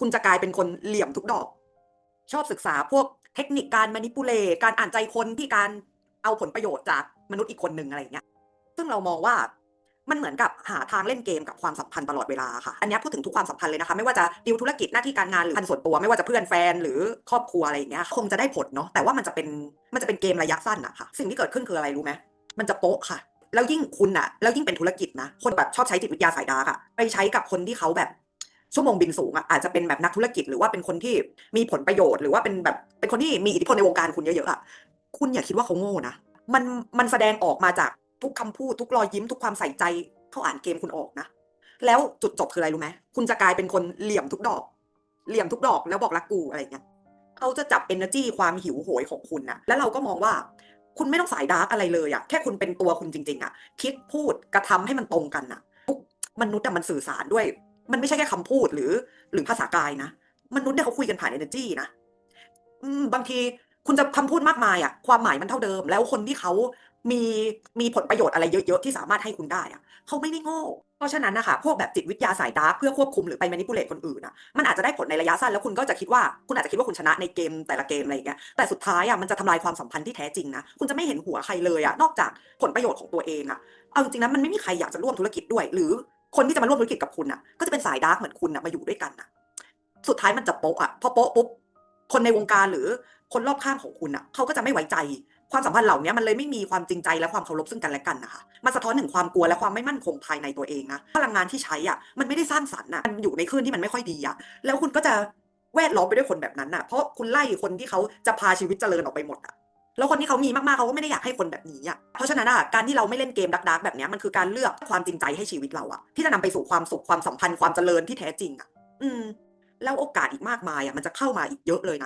คุณจะกลายเป็นคนเหลี่ยมทุกดอก ชอบศึกษาพวกเทคนิคการมานิปูเลการอ่านใจคนที่การเอาผลประโยชน์จากมนุษย์อีกคนหนึ่งอะไรอย่างเงี้ย ซึ่งเรามองว่ามันเหมือนกับหาทางเล่นเกมกับความสัมพันธ์ตลอดเวลาค่ะ อันนี้พูดถึงทุกความสัมพันธ์เลยนะคะ ไม่ว่าจะดีลธุรกิจหน้าที่การงานหรือพันส่วนตัว ไม่ว่าจะเพื่อนแฟนหรือครอบครัวอะไรอย่างเงี้ย คงจะได้ผลเนาะ แต่ว่ามันจะเป็นมันจะเป็นเกมระยะสั้นอะค่ะ สิ่งที่เกิดขึ้นคืออะไรรู้ไหมมันจะโป๊ะค่ะ แล้วยิ่งคุณอะแล้วยิ่งเป็นธุรกิจนะ คนแบบชอบใช้จิตวิทยาสายดาร์กอะไปใช้กับคนที่เขาแบบ ชั่วโมงบินสูงอะอาจจะเป็นแบบนักธุรกิจหรือว่าเป็นคนที่มีผลประโยชน์ หรือว่าเป็นแบบเป็นคนที่มีอิทธิพลในวงการคุณเยอะๆอะคุณอย่าคิดว่าเขาโง่นะมันมันแสดงออกมาจากทุกคำพูดทุกรอยยิ้มทุกความใส่ใจเขาอ่านเกมคุณออกนะแล้วจุดจบคืออะไรรู้ไหมคุณจะกลายเป็นคนเหลี่ยมทุกดอก เหลี่ยมทุกดอกแล้วบอกรักกูอะไรเงี้ยเขาจะจับ energy ความหิวโหยของคุณนะแล้วเราก็มองว่าคุณไม่ต้องสายดาร์กอะไรเลยอะแค่คุณเป็นตัวคุณจริง ๆอะคิดพูดกระทำให้มันตรงกันอะทุกมนุษย์อะมันสื่อสารด้วย มันไม่ใช่แค่คำพูดหรือ หรือภาษากายนะมนุษย์เนี่ยเขาคุยกันผ่าน energy นะอืมบางทีคุณจะคำพูดมากมายอะความหมายมันเท่าเดิม แล้วคนที่เขามีมีผลประโยชน์อะไรเยอะๆที่สามารถให้คุณได้อะเขาไม่ได้โง่เพราะฉะนั้นนะคะพวกแบบจิตวิทยาสายดาร์กเพื่อควบคุมหรือไป manipulate คนอื่นอะมันอาจจะได้ผลในระยะสั้นแล้วคุณก็จะคิดว่าคุณอาจจะคิดว่าคุณชนะในเกมแต่ละเกมอะไรอย่างเงี้ยแต่สุดท้ายอะมันจะทำลายความสัมพันธ์ที่แท้จริงนะคุณจะไม่เห็นหัวใครเลยอะนอกจากผลประโยชน์ของตัวเองอะเอาจริงๆนะมันไม่มีใครอยากจะร่วมธุรกิจด้วย หรือ คนที่จะมาร่วมธุรกิจกับคุณอะก็จะเป็นสายดาร์กเหมือนคุณอะมาอยู่ด้วยกันอะสุดท้ายมันจะโป๊ะอะพอโป๊ะปุ๊บคนในวงการหรือคนรอบข้างของคุณอะเขาก็จะไม่ไว้ใจ ความสัมพันธ์เหล่านี้มันเลยไม่มีความจริงใจและความเคารพซึ่งกันและกันนะคะมันสะท้อนถึงความกลัวและความไม่มั่นคงภายในตัวเองนะพลังงานที่ใช้อะมันไม่ได้สร้างสรรค์อะมันอยู่ในคลื่นที่มันไม่ค่อยดีอะแล้วคุณก็จะแวดล้อมไปด้วยคนแบบนั้นอะ เพราะคุณไล่คนที่เขาจะพาชีวิตเจริญออกไปหมดอะ แล้วคนที่เขามีมากๆเขาก็ไม่ได้อยากให้คนแบบนี้อะเพราะฉะนั้นอะการที่เราไม่เล่นเกมดักๆแบบนี้มันคือการเลือกความจริงใจให้ชีวิตเราอะที่จะนำไปสู่ความสุขความสัมพันธ์ความเจริญที่แท้จริงอะ อืม แล้วโอกาสอีกมากมายอะมันจะเข้ามาอีกเยอะเลยนะ